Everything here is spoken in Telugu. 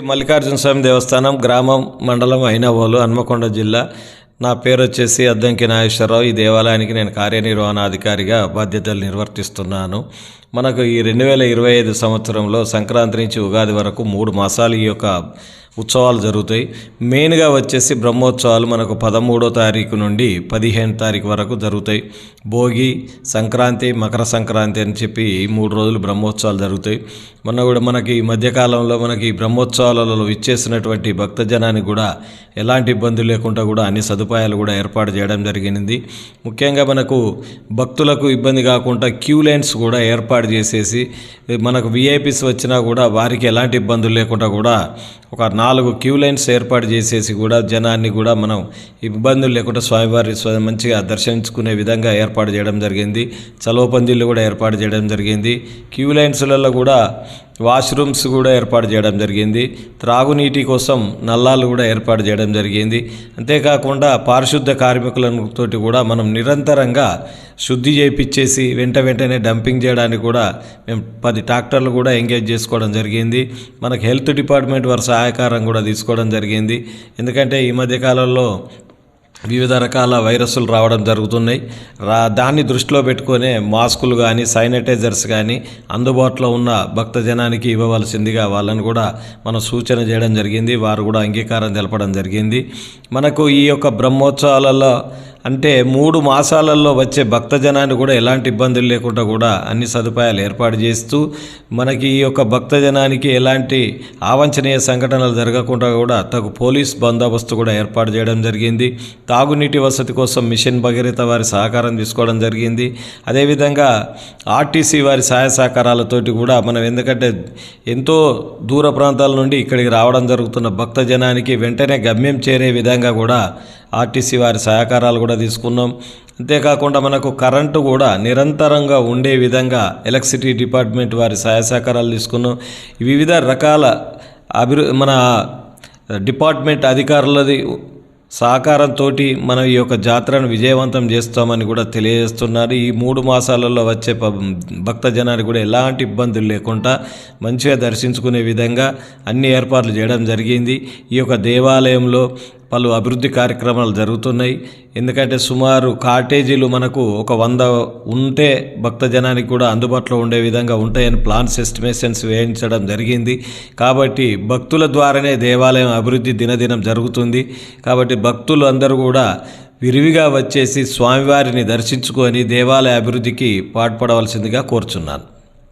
మల్లికార్జున స్వామి దేవస్థానం గ్రామం మండలం అయినవోలు హన్మకొండ జిల్లా. నా పేరు వచ్చేసి అద్దంకి నాగేశ్వరరావు. ఈ దేవాలయానికి నేను కార్యనిర్వహణాధికారిగా బాధ్యతలు నిర్వర్తిస్తున్నాను. మనకు ఈ రెండు వేల ఇరవై ఐదు సంవత్సరంలో సంక్రాంతి నుంచి ఉగాది వరకు మూడు మాసాలు ఈ యొక్క ఉత్సవాలు జరుగుతాయి. మెయిన్గా వచ్చేసి బ్రహ్మోత్సవాలు మనకు పదమూడో తారీఖు నుండి పదిహేను తారీఖు వరకు జరుగుతాయి. భోగి సంక్రాంతి మకర సంక్రాంతి అని చెప్పి ఈ మూడు రోజులు బ్రహ్మోత్సవాలు జరుగుతాయి. మొన్న కూడా మనకి ఈ మధ్యకాలంలో మనకి ఈ బ్రహ్మోత్సవాలలో ఇచ్చేసినటువంటి భక్తజనానికి కూడా ఎలాంటి ఇబ్బంది లేకుండా కూడా అన్ని సదుపాయాలు కూడా ఏర్పాటు చేయడం జరిగింది. ముఖ్యంగా మనకు భక్తులకు ఇబ్బంది కాకుండా క్యూ లైన్స్ కూడా ఏర్పాటు చేసేసి మనకు విఐపీస్ వచ్చినా కూడా వారికి ఎలాంటి ఇబ్బందులు లేకుండా కూడా ఒక నాలుగు క్యూ లైన్స్ ఏర్పాటు చేసేసి కూడా జనాన్ని కూడా మనం ఇబ్బందులు లేకుండా స్వామివారి మంచిగా దర్శించుకునే విధంగా ఏర్పాటు చేయడం జరిగింది. చలో పందిళ్ళు కూడా ఏర్పాటు చేయడం జరిగింది. క్యూ లైన్స్లలో కూడా వాష్రూమ్స్ కూడా ఏర్పాటు చేయడం జరిగింది. త్రాగునీటి కోసం నల్లాలు కూడా ఏర్పాటు చేయడం జరిగింది. అంతేకాకుండా పారిశుద్ధ కార్మికులతోటి కూడా మనం నిరంతరంగా శుద్ధి చేయించేసి వెంట వెంటనే డంపింగ్ చేయడానికి కూడా మేము పది ట్రాక్టర్లు కూడా ఎంగేజ్ చేసుకోవడం జరిగింది. మనకు హెల్త్ డిపార్ట్మెంట్ వారి సహాయకారం కూడా తీసుకోవడం జరిగింది. ఎందుకంటే ఈ మధ్యకాలంలో వివిధ రకాల వైరస్లు రావడం జరుగుతున్నాయి. రా దాన్ని దృష్టిలో పెట్టుకునే మాస్కులు కానీ శానిటైజర్స్ కానీ అందుబాటులో ఉన్న భక్తజనానికి ఇవ్వవలసిందిగా వాళ్ళని కూడా మనం సూచన చేయడం జరిగింది. వారు కూడా అంగీకారం తెలపడం జరిగింది. మనకు ఈ యొక్క బ్రహ్మోత్సవాలలో అంటే మూడు మాసాలలో వచ్చే భక్తజనాన్ని కూడా ఎలాంటి ఇబ్బందులు లేకుండా కూడా అన్ని సదుపాయాలు ఏర్పాటు చేస్తూ మనకి ఈ యొక్క భక్తజనానికి ఎలాంటి ఆవంచనీయ సంఘటనలు జరగకుండా కూడా తగు పోలీస్ బందోబస్తు కూడా ఏర్పాటు చేయడం జరిగింది. తాగునీటి వసతి కోసం మిషన్ భగీరథ వారి సహకారం తీసుకోవడం జరిగింది. అదేవిధంగా ఆర్టీసీ వారి సహాయ సహకారాలతోటి కూడా మనం ఎందుకంటే ఎంతో దూర ప్రాంతాల నుండి ఇక్కడికి రావడం జరుగుతున్న భక్తజనానికి వెంటనే గమ్యం చేరే విధంగా కూడా ఆర్టీసీ వారి సహకారాలు కూడా తీసుకున్నాం. అంతేకాకుండా మనకు కరెంటు కూడా నిరంతరంగా ఉండే విధంగా ఎలక్ట్రిసిటీ డిపార్ట్మెంట్ వారి సహాయ సహకారాలు తీసుకున్నాం. వివిధ రకాల అభివృ మన డిపార్ట్మెంట్ అధికారులది సహకారంతో మనం ఈ యొక్క జాతరను విజయవంతం చేస్తామని కూడా తెలియజేస్తున్నారు. ఈ మూడు మాసాలలో వచ్చే భక్త జనానికి కూడా ఎలాంటి ఇబ్బందులు లేకుండా మంచిగా దర్శించుకునే విధంగా అన్ని ఏర్పాట్లు చేయడం జరిగింది. ఈ యొక్క దేవాలయంలో పలు అభివృద్ధి కార్యక్రమాలు జరుగుతున్నాయి. ఎందుకంటే సుమారు కాటేజీలు మనకు ఒక వంద ఉంటే భక్తజనానికి కూడా అందుబాటులో ఉండే విధంగా ఉంటాయని ప్లాన్స్ ఎస్టిమేషన్స్ వేయించడం జరిగింది. కాబట్టి భక్తుల ద్వారానే దేవాలయం అభివృద్ధి దినదినం జరుగుతుంది. కాబట్టి భక్తులు అందరూ కూడా విరివిగా వచ్చేసి స్వామివారిని దర్శించుకొని దేవాలయ అభివృద్ధికి పాటుపడవలసిందిగా కోరుచున్నాను.